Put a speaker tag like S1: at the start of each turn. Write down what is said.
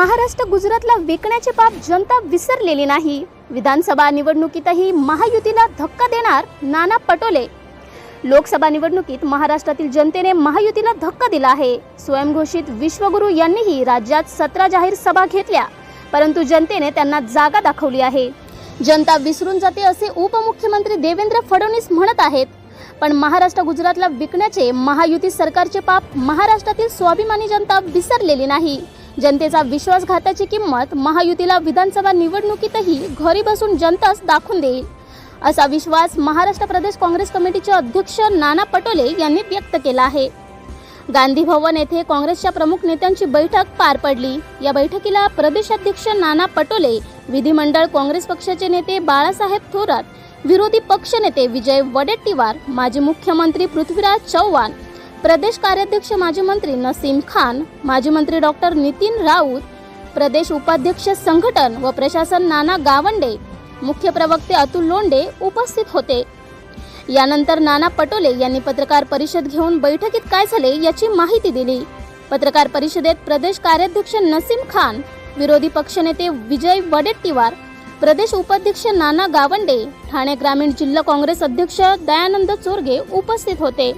S1: महाराष्ट्र गुजरातला विकण्याचे पाप जनता विसरलेली नाही. विधानसभा निवडणुकीतही महायुतीला धक्का देणार नाना पटोले. लोकसभा निवडणुकीत महाराष्ट्रातील जनतेने महायुतीला धक्का दिला आहे. स्वयंघोषित विश्वगुरू यांनीही राज्यात सतरा जाहीर सभा घेतल्या परंतु जनतेने त्यांना जागा दाखवली आहे. जनता विसरून जाते असे उपमुख्यमंत्री देवेंद्र फडणवीस म्हणत आहेत पण महाराष्ट्र गुजरातला विकण्याचे महायुती सरकारचे पाप महाराष्ट्रातील स्वाभिमानी जनता विसरलेली नाही. जनतेचा विश्वासघाताची किंमत महायुतीला विधानसभा निवडणुकीतही घरी बसून जनताच दाखवून देईल. असा विश्वास महाराष्ट्र प्रदेश काँग्रेस कमिटीचे अध्यक्ष नाना पटोले यांनी व्यक्त केला आहे. गांधी भवन येथे काँग्रेसच्या प्रमुख नेत्यांची बैठक पार पडली. या बैठकीला प्रदेशाध्यक्ष नाना पटोले विधिमंडळ काँग्रेस पक्षाचे नेते बाळासाहेब थोरात विरोधी पक्षनेते विजय वडेट्टीवार माजी मुख्यमंत्री पृथ्वीराज चव्हाण प्रदेश कार्याध्यक्ष माजी मंत्री नसीम खान माजी मंत्री डॉक्टर नितीन राऊत प्रदेश उपाध्यक्ष संघटन व प्रशासन नाना गावंडे मुख्य प्रवक्ते अतुल लोंडे उपस्थित होते. यानंतर नाना पटोले यांनी पत्रकार परिषद घेऊन बैठकीत काय झाले याची माहिती दिली. पत्रकार परिषदेत प्रदेश कार्याध्यक्ष नसीम खान विरोधी पक्षनेते विजय वडेट्टीवार प्रदेश उपाध्यक्ष नाना गावंडे ठाणे ग्रामीण जिल्हा काँग्रेस अध्यक्ष दयानंद चोरगे उपस्थित होते.